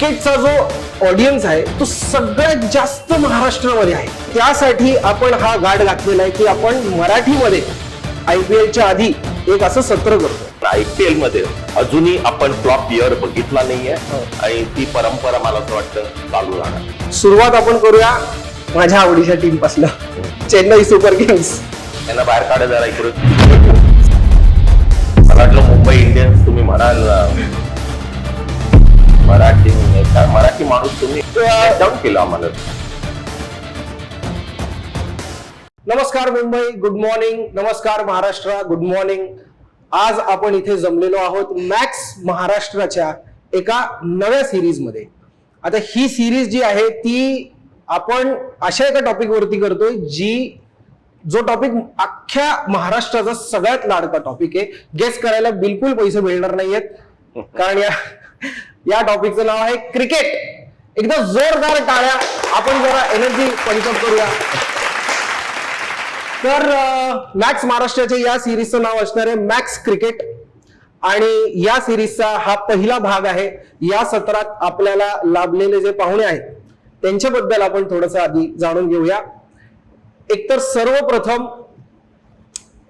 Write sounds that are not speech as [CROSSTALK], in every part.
क्रिकेटचा जो ऑडियन्स आहे तो सगळ्यात जास्त महाराष्ट्रामध्ये आहे. त्यासाठी आपण हा गाड घातलेला आहे की आपण मराठीमध्ये आय पी एलच्या आधी एक असं सत्र करतो आयपीएलमध्ये अजूनही आपण फ्लॉप इयर बघितला नाहीये हो. आणि ती परंपरा मला असं वाटतं चालू राहणार. सुरुवात आपण करूया माझ्या आवडीच्या टीमपासून. Chennai Super Kings. त्यांना बाहेर काढा जरा इकडे केलं आम्हाला. नमस्कार मुंबई गुड मॉर्निंग नमस्कार महाराष्ट्र गुड मॉर्निंग आज आपण इथे जमलेलो आहोत मॅक्स महाराष्ट्राच्या एका नव्या सिरीजमध्ये. आता ही सिरीज जी आहे ती आपण अशा एका टॉपिक वरती करतोय जी जो टॉपिक अख्ख्या महाराष्ट्राचा सगळ्यात लाडका टॉपिक आहे. गेस करायला बिलकुल पैसे मिळणार नाहीयेत. कारण या या टॉपिकचं नाव आहे क्रिकेट एकदा जोरदार टाळ्या. आपण जरा एनर्जी पंचअप करूया. तर मॅक्स महाराष्ट्राच्या या सिरीजचं नाव असणार आहे मॅक्स क्रिकेट. आणि या सिरीजचा हा पहिला भाग आहे. या सत्रात आपल्याला लाभलेले जे पाहुणे आहेत त्यांच्याबद्दल आपण थोडस आधी जाणून घेऊया. एकतर सर्वप्रथम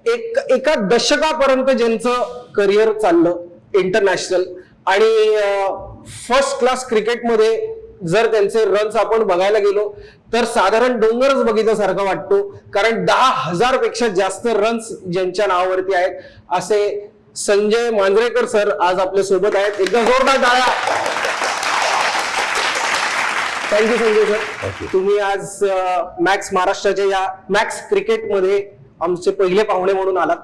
एक एका दशकापर्यंत ज्यांचं करिअर चाललं इंटरनॅशनल आणि फर्स्ट क्लास क्रिकेटमध्ये जर त्यांचे रन्स आपण बघायला गेलो तर साधारण डोंगरच बघितल्यासारखा वाटतो. कारण दहा हजारपेक्षा जास्त रन्स ज्यांच्या नावावरती आहेत. असे संजय मांजरेकर सर आज आपल्यासोबत आहेत. एकदम जोरदार टाळ्या. Thank you Sanjay sir. तुम्ही आज मॅक्स महाराष्ट्राच्या या मॅक्स क्रिकेटमध्ये आमचे पहिले पाहुणे म्हणून आलात.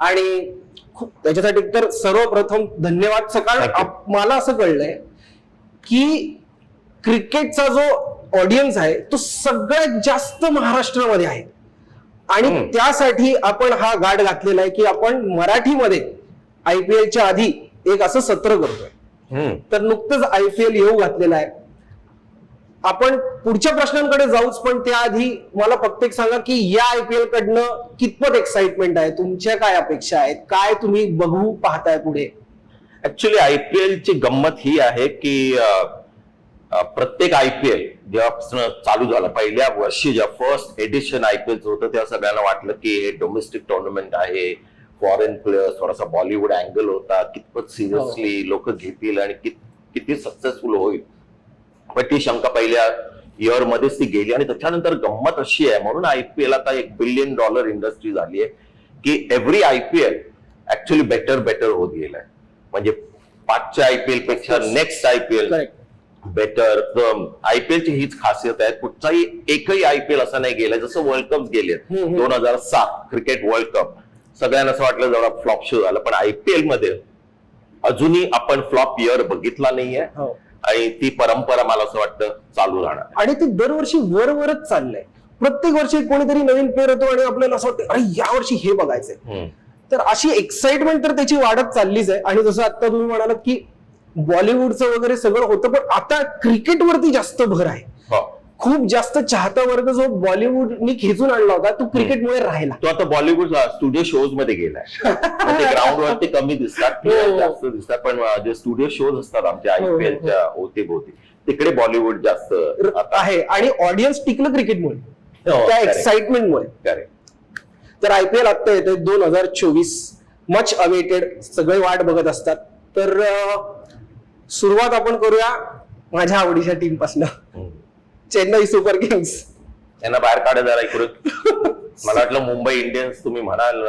आणि खूप त्याच्यासाठी तर सर्वप्रथम धन्यवाद. सकाळ मला असं कळलंय की क्रिकेटचा जो ऑडियन्स आहे तो सगळ्यात जास्त महाराष्ट्रामध्ये आहे. आणि. त्यासाठी आपण हा गाड घातलेला आहे की आपण मराठीमध्ये आय पी एलच्या आधी एक असं सत्र करतोय. तर नुकतंच आय पी एल येऊ घातलेलं आहे. आपण पुढच्या प्रश्नांकडे जाऊच पण त्याआधी मला फक्त एक सांगा की या आय पी एल कडनं कितपत एक्साइटमेंट आहे? तुमच्या काय अपेक्षा आहेत? काय तुम्ही बघू पाहताय पुढे? ऍक्च्युली आयपीएल ची गंमत ही आहे की अं, अं, प्रत्येक आयपीएल जेव्हा चालू झालं पहिल्या वर्षी जेव्हा फर्स्ट एडिशन आयपीएलचं होतं तेव्हा सगळ्यांना वाटलं की हे डोमेस्टिक टुर्नामेंट आहे. फॉरेन प्लेयर्स थोडासा बॉलिवूड अँगल होता कितपत सिरियसली लोक घेतील आणि कित- सक्सेसफुल होईल. पण ती शंका पहिल्या इयर मध्येच ती गेली आणि त्याच्यानंतर गंमत अशी आहे म्हणून आयपीएल आता एक बिलियन डॉलर इंडस्ट्री झाली आहे की every IPL actually better better होत गेलाय. म्हणजे पाचच्या आयपीएलपेक्षा नेक्स्ट आयपीएल करेक्ट बेटर आयपीएलची हीच खासियत आहे. कुठचाही एकही आयपीएल असा नाही गेलाय जसं वर्ल्ड कप गेले. दोन हजार सात क्रिकेट वर्ल्ड कप सगळ्यांना असं वाटलं जरा फ्लॉप शो झाला पण आयपीएलमध्ये अजूनही आपण फ्लॉप इयर बघितला नाहीये. हो. आणि ती परंपरा मला असं वाटतं चालू राहणार आणि ते दरवर्षी वर वरच चाललंय. प्रत्येक वर्षी कोणीतरी नवीन प्लेअर येतो आणि आपल्याला असं वाटतं अरे या वर्षी हे बघायचंय. तर अशी एक्साइटमेंट तर त्याची वाढत चाललीच आहे. आणि जसं आता तुम्ही म्हणालात की बॉलिवूडचं वगैरे सगळं होतं पण आता क्रिकेटवरती जास्त भर आहे. हो. खूप जास्त चाहता वर्ग जो बॉलिवूडनी खेचून आणला होता तो क्रिकेटमुळे राहिला. तो आता बॉलिवूड स्टुडिओ शोजमध्ये गेलाय. मग ते कमी दिसतात हो. जास्त दिसतात पण जे स्टुडिओ शोज असतात आमच्या हो. आयपीएलच्या होती तिकडे बॉलिवूड जास्त आहे आणि ऑडियन्स टिकलं क्रिकेटमुळे. त्या. एक्साइटमेंटमुळे. तर आयपीएल आता येते दोन हजार चोवीस. मच अवेटेड सगळे वाट बघत असतात. तर सुरुवात आपण करूया माझ्या आवडीच्या टीमपासून. हम्म. Chennai Super Kings. यांना बाहेर काढा जरा इकडे मला वाटलं मुंबई इंडियन्स तुम्ही म्हणाल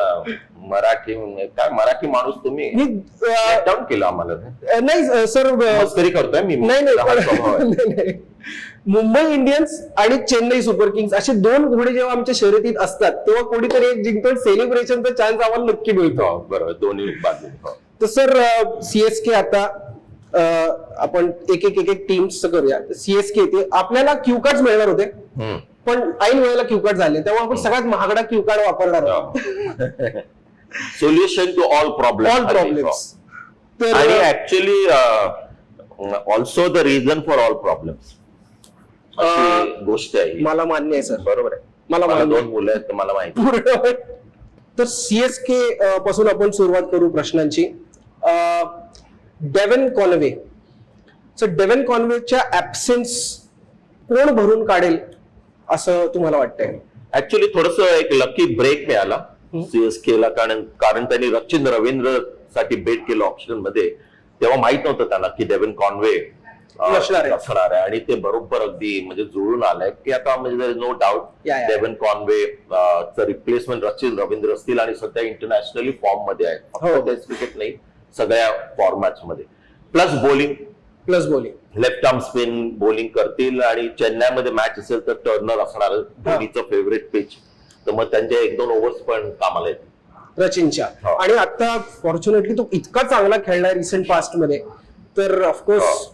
मराठी काय मराठी माणूस तुम्ही. डाऊन केलं आम्हाला. नाही सर मस्करी करतोय मी. नाही नाही हा. [LAUGHS] मुंबई इंडियन्स आणि चेन्नई सुपर किंग्स असे दोन घोडे जेव्हा आमच्या शर्यतीत असतात तेव्हा कोणीतरी एक जिंकतो सेलिब्रेशनचा चान्स आम्हाला नक्की मिळतो. हो, बरोबर. दोन्ही बाजू. हो. तर सर सीएसके आता आपण एक एक एक एक टीम्स करूया सीएसके येते. आपल्याला क्यू कार्ड मिळणार होते. पण ऐन वेळेला क्यू कार्ड झाले तेव्हा आपण सगळ्यात महागडा क्यू कार्ड वापरणार आहोत. Solution to all problem all problems तर आणि actually also the reason for all problems अशी गोष्ट आहे. मला मान्य आहे सर. बरोबर आहे. मला दोन मुलं आहेत मला माहिती. तर सीएसके पासून आपण सुरुवात करू प्रश्नांची. Devon Conway. सो डेव्हन कॉन्वेच्या ऍबसेन्स कोण भरून काढेल असं तुम्हाला वाटतंय? ऍक्च्युली थोडस एक लकी ब्रेक मिळाला. सीएसके ला कारण कारण त्यांनी रचिन रवींद्रसाठी बेट केलं ऑप्शनमध्ये. तेव्हा माहीत नव्हतं त्यांना की डेव्हिन कॉन्वे असणार आहे. आहे. आणि ते बरोबर अगदी म्हणजे जुळून आलंय. की आता म्हणजे no doubt. Devon Conway replacement Rachin Ravindra असतील आणि सध्या इंटरनॅशनली फॉर्ममध्ये हो. टेस्ट क्रिकेट नाही. सगळ्या फॉर्मॅट्समध्ये. Plus bowling plus bowling left arm spin bowling करतील आणि चेन्नईमध्ये मॅच असेल तर टर्नर असणार धोनीचं फेवरेट पिच तर मग त्यांचे एक दोन ओव्हर्स पण कामाला येतील. रचिनच्या. हो. आणि आता फॉर्च्युनेटली तो इतका चांगला खेळलाय रिसेंट पास्टमध्ये. तर ऑफकोर्स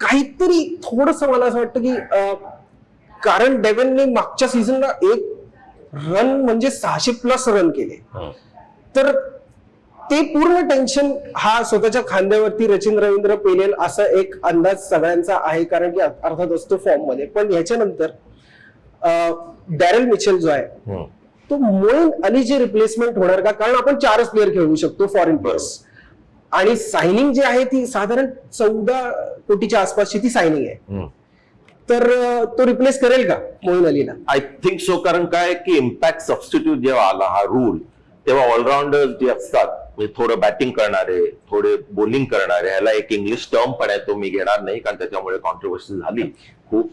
काहीतरी थोडस मला असं वाटतं की कारण डेव्हनने मागच्या सीझनला एक रन म्हणजे सहाशे प्लस रन केले. तर ते पूर्ण टेन्शन हा स्वतःच्या खांद्यावरती रचिन रवींद्र पेलेल असा एक अंदाज सगळ्यांचा आहे कारण की अर्थात असतो फॉर्ममध्ये. पण ह्याच्यानंतर डॅरेल मिचेल जो आहे हम्म. तो मोईन अलीची रिप्लेसमेंट होणार का? कारण आपण चारच प्लेअर खेळवू शकतो फॉरेन प्लेयर्स आणि सायनिंग जी आहे ती साधारण चौदा कोटीच्या आसपासची ती सायनिंग आहे. तर तो रिप्लेस करेल का मोईन अलीला? आय थिंक सो कारण काय की इम्पॅक्ट सबस्टिट्यूट जेव्हा आला हा रूल तेव्हा ऑलराऊंडर जे असतात थोडं बॅटिंग करणारे थोडे बॉलिंग करणारे ह्याला एक इंग्लिश टर्म पण आहे तो मी घेणार नाही कारण त्याच्यामुळे कॉन्ट्रोवर्सी झाली खूप.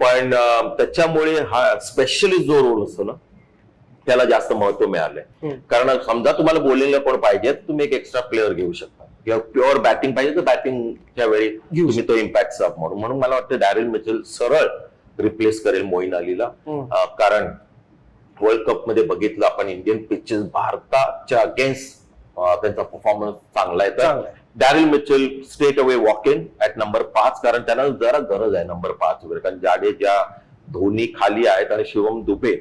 पण त्याच्यामुळे हा स्पेशलिस्ट जो रोल असतो ना त्याला जास्त महत्त्व मिळालंय. कारण समजा तुम्हाला बॉलिंगला कोण पाहिजे तुम्ही एक एक्स्ट्रा प्लेअर घेऊ शकता. किंवा प्युअर बॅटिंग पाहिजे तर बॅटिंगच्या वेळी तुम्ही तो इम्पॅक्ट सब म्हणून. म्हणून मला वाटतं डॅरिल मिचेल सरळ रिप्लेस करेल मोईन अलीला. कारण वर्ल्ड कपमध्ये बघितलं आपण इंडियन पिचेस भारताच्या अगेन्स्ट त्यांचा परफॉर्मन्स चांगला आहे. तर. Daryl Mitchell straight away walk in at number पाच कारण त्यांना जरा गरज आहे नंबर पाच वगैरे. कारण जाडेजा धोनी खाली आहेत आणि शिवम दुबे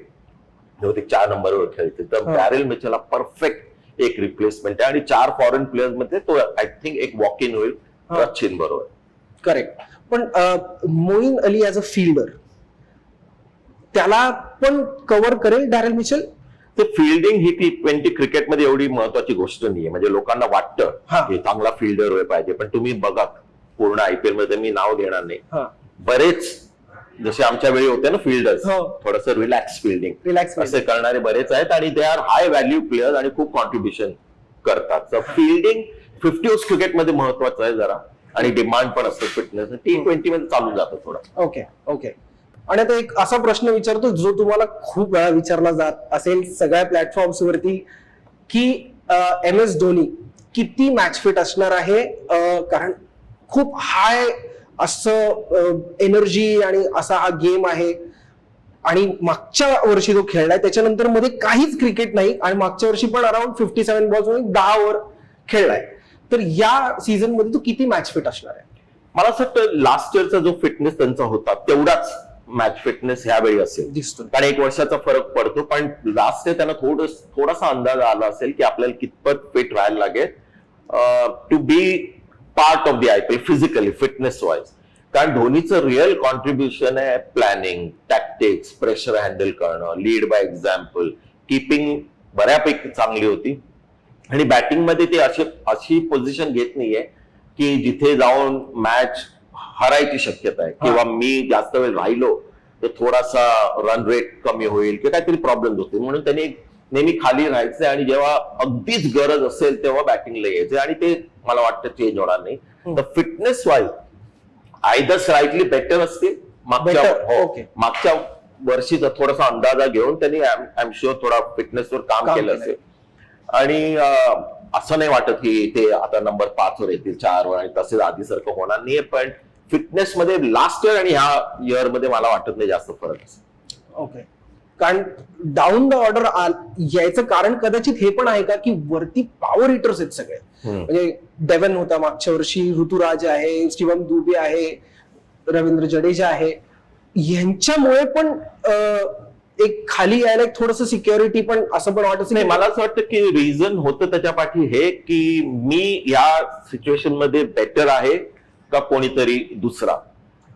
ते चार नंबरवर खेळतील तर. डॅरिल मिचेल हा परफेक्ट एक रिप्लेसमेंट आहे आणि चार फॉरेन प्लेयर्समध्ये तो आय थिंक एक वॉक इन होईल. रचिन बरोबर. करेक्ट पण Moeen Ali as a fielder त्याला पण कव्हर करेल डॅरेल मिचेल ते फिल्डिंग ही टी ट्वेंटी क्रिकेटमध्ये एवढी महत्वाची गोष्ट नाहीये. म्हणजे लोकांना वाटतं. की चांगला फिल्डर होय पाहिजे. पण तुम्ही बघा पूर्ण आयपीएलमध्ये मी नाव घेणार नाही. बरेच जसे आमच्या वेळी होते ना फिल्डर्स. थोडस रिलॅक्स फिल्डिंग रिलॅक्स असे करणारे बरेच आहेत आणि they are high value players आणि खूप कॉन्ट्रीब्युशन करतात. तर फिल्डिंग फिफ्टी ओव्हर्स क्रिकेटमध्ये महत्वाचं आहे जरा. आणि डिमांड पण असतं फिटनेस टी ट्वेंटी मध्ये चालून जातं थोडं. ओके ओके आणि आता एक असा प्रश्न विचारतो जो तुम्हाला खूप वेळा विचारला जात असेल सगळ्या प्लॅटफॉर्म्स वरती की एम एस धोनी किती मॅच फिट असणार आहे? कारण खूप हाय असं एनर्जी आणि असा हा गेम आहे. आणि मागच्या वर्षी तो खेळलाय त्याच्यानंतरमध्ये काहीच क्रिकेट नाही आणि मागच्या वर्षी पण अराउंड फिफ्टी सेव्हन बॉल्स म्हणून दहा ओव्हर खेळलाय. तर या सीझनमध्ये तो किती मॅच फिट असणार आहे? मला असं वाटतं लास्ट इयरचा जो फिटनेस त्यांचा होता तेवढाच. मॅच फिटनेस ह्यावेळी असेल. दिसतो कारण एक वर्षाचा फरक पडतो पण लास्ट त्यांना थोडं थोडासा अंदाज आला असेल की आपल्याला कितपत फिट राहायला लागेल. To be part of the I P L physically fitness wise कारण धोनीचं रिअल कॉन्ट्रीब्युशन आहे प्लॅनिंग टॅक्टिक्स प्रेशर हँडल करणं लीड बाय एक्झाम्पल किपिंग बऱ्यापैकी चांगली होती. आणि बॅटिंगमध्ये ते अशी अशी पोझिशन घेत नाहीये की जिथे जाऊन मॅच हरायची शक्यता आहे किंवा मी जास्त वेळ राहिलो तर थोडासा रन रेट कमी होईल किंवा काहीतरी प्रॉब्लेम होतील म्हणून त्यांनी नेहमी खाली राहायचंय आणि जेव्हा अगदीच गरज असेल तेव्हा बॅटिंगला यायचंय आणि ते मला वाटतं चेंज होणार नाही. तर fitness wise either slightly better असतील मागच्या हो. मागच्या वर्षीचा थोडासा अंदाजा घेऊन त्यांनी आय एम शुअर थोडा फिटनेसवर काम केलं. असेल आणि असं नाही वाटत की ते आता नंबर पाच वर येतील चार वर आणि तसेच आधीसारखं होणार नाहीये पण फिटनेस मध्ये लास्ट इयर आणि ह्या इयरमध्ये मला वाटत नाही जास्त फरक असेल. ओके कारण डाऊन द ऑर्डर यायचं कारण कदाचित हे पण आहे का की वरती पॉवर हिटर्स आहेत सगळे. म्हणजे डेव्हन होता मागच्या वर्षी ऋतुराज आहे शिवम दुबे आहे रवींद्र जडेजा आहे. यांच्यामुळे पण एक खाली यायला एक थोडस सिक्युरिटी पण असं पण वाटत नाही मला असं वाटतं की रिझन होतं त्याच्या पाठी हे की मी या सिच्युएशनमध्ये बेटर आहे. का कोणीतरी दुसरा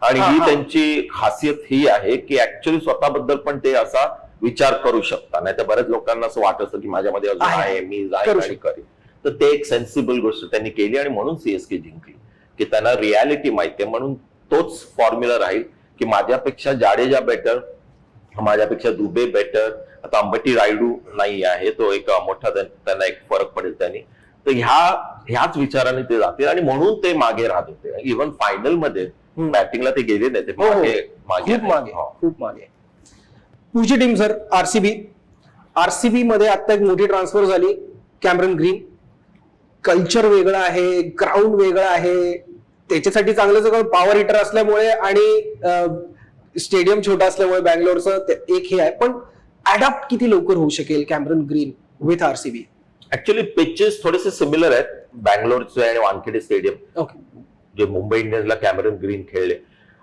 आणि हा. त्यांची खासियत ही आहे की ऍक्च्युअली स्वतःबद्दल पण ते असा विचार करू शकता नाही तर बऱ्याच लोकांना असं वाटत असतं की माझ्यामध्ये अजून आहे. मी आणि शकतो. करेन तर ते एक सेन्सिबल गोष्ट त्यांनी केली आणि म्हणून सीएसके जिंकली की त्यांना रियालिटी माहिती आहे म्हणून तोच फॉर्म्युला राहील की माझ्यापेक्षा जाडेजा बेटर माझ्यापेक्षा दुबे बेटर आता अंबटी रायडू नाही आहे तो एक मोठा त्यां- त्यांना एक फरक पडेल त्यांनी तर ह्या ह्याच विचाराने ते जातील आणि म्हणून ते मागे राहत होते इव्हन फायनलमध्ये. बॅटिंगला ते गेले नाही ते हो, हो. मागे मागे खूप. मागे हो. खूप मागे पुढची टीम सर आरसीबी आरसीबी मध्ये आता एक मोठी ट्रान्सफर झाली कॅमरन ग्रीन कल्चर वेगळं आहे ग्राउंड वेगळं आहे त्याच्यासाठी चांगलं सगळं पॉवर हिटर असल्यामुळे आणि स्टेडियम छोटा असल्यामुळे बँगलोरचं एक हे आहे पण अडॅप्ट किती लवकर होऊ शकेल Cameron Green with RCB actually pitches थोडेसे सिमिलर आहेत. बँगलोरचे आणि वानखेडे स्टेडियम जे मुंबई इंडियन्सला कॅमेरन ग्रीन खेळले.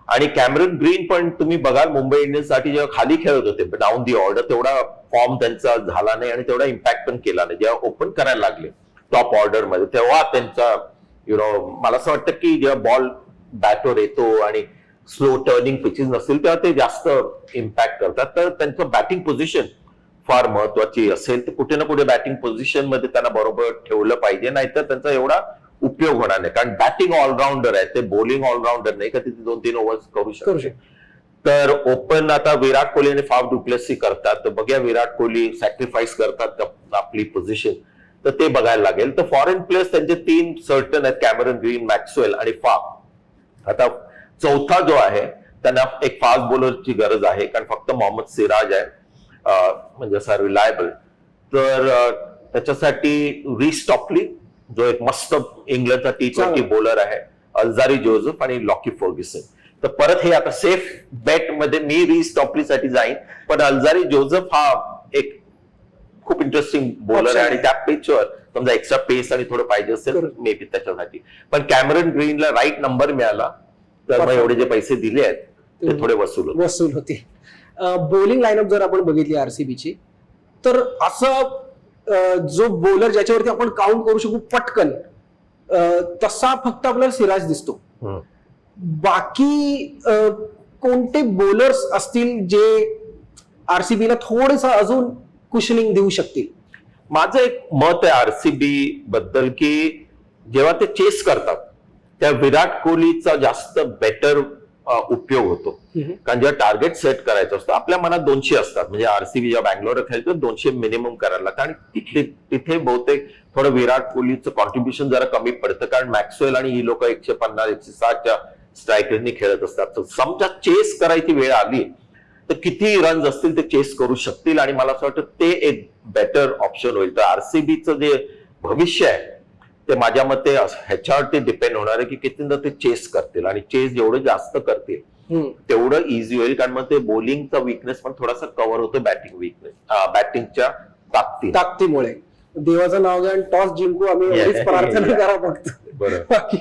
आणि कॅमेरन ग्रीन पण तुम्ही बघाल मुंबई इंडियन्ससाठी जेव्हा खाली खेळत होते डाऊन दी ऑर्डर तेवढा फॉर्म त्यांचा झाला नाही आणि तेवढा इम्पॅक्ट पण केला नाही. जेव्हा ओपन करायला लागले टॉप ऑर्डरमध्ये तेव्हा त्यांचा युनो मला असं वाटतं की जेव्हा बॉल बॅटवर येतो आणि स्लो टर्निंग पिचेस नसतील तेव्हा ते जास्त इम्पॅक्ट करतात. तर त्यांचं बॅटिंग पोझिशन फार महत्वाची असेल तर कुठे ना कुठे बॅटिंग पोझिशनमध्ये त्यांना बरोबर ठेवलं पाहिजे नाहीतर त्यांचा एवढा उपयोग होणार नाही. कारण बॅटिंग ऑलराऊंडर आहे ते बॉलिंग ऑलराऊंडर नाही का तिथे दोन तीन ओव्हर्स करू शकतो तर ओपन आता विराट कोहली आणि फाफ डुप्लेसी करतात. तर बघूया विराट कोहली सॅक्रिफाईस करतात आपली पोझिशन तर ते बघायला लागेल. तर फॉरेन प्लेयर्स त्यांचे तीन सर्टन आहेत कॅमेरन ग्रीन मॅक्सवेल आणि फाफ आता चौथा जो आहे त्यांना एक फास्ट बॉलरची गरज आहे कारण फक्त मोहम्मद सिराज आहे. म्हणजे असा रिलायबल तर त्याच्यासाठी रिस टॉपली जो एक मस्त इंग्लंडचा टी ट्वेंटी. बॉलर आहे अल्जारी जोझफ आणि लॉकी फर्ग्युसन तर परत हे आता सेफ बेटमध्ये मी रिस टॉपलीसाठी जाईन पण अल्जारी जोझफ हा एक खूप इंटरेस्टिंग बॉलर आहे आणि. त्या पिचवर समजा एक्स्ट्रा पेस आणि थोडं पाहिजे असेल. मे बी त्याच्यासाठी पण कॅमेरन ग्रीनला राईट नंबर मिळाला तर मग. एवढे जे पैसे दिले आहेत ते. थोडे वसूल. वसूल होते बॉलिंग लाईनअप जर आपण बघितली आरसीबीची तर असं जो बॉलर ज्याच्यावरती आपण काउंट करू शकू पटकन तसा फक्त आपल्याला सिराज दिसतो. बाकी कोणते बॉलर्स असतील जे आरसीबीला थोडस अजून कुशनिंग देऊ शकतील माझं एक मत आहे आरसीबी बद्दल की जेव्हा ते चेस करतात त्या विराट कोहलीचा जास्त बेटर उपयोग होतो. कारण जेव्हा टार्गेट सेट करायचं असतं आपल्या मनात दोनशे असतात. म्हणजे आरसीबी जेव्हा बँगलोर खेळतो दोनशे मिनिमम करायला लागतं. आणि तिथे तिथे बहुतेक थोडं विराट कोहलीचं कॉन्ट्रीब्युशन जरा कमी पडतं. कारण मॅक्सवेल आणि ही लोक एकशे पन्नास एकशे साठच्या स्ट्रायकरनी खेळत असतात. तर समजा चेस करायची वेळ आली तर किती रन्स असतील ते चेस करू शकतील. आणि मला असं वाटतं ते एक बेटर ऑप्शन होईल. तर आरसीबीचं जे भविष्य आहे ते माझ्या मते ह्याच्यावरती डिपेंड होणार आहे की कितींदा ते चेस करतील आणि चेस जेवढं जास्त करतील. तेवढं इझी होईल कारण मग ते बॉलिंगचा विकनेस पण थोडासा कव्हर होतो बॅटिंग विकनेस बॅटिंगच्या ताकदी ताकदीमुळे देवाचं नाव घ्या आणि टॉस जिंकू आम्ही. [LAUGHS] प्रार्थना करा फक्त बरोबर बाकी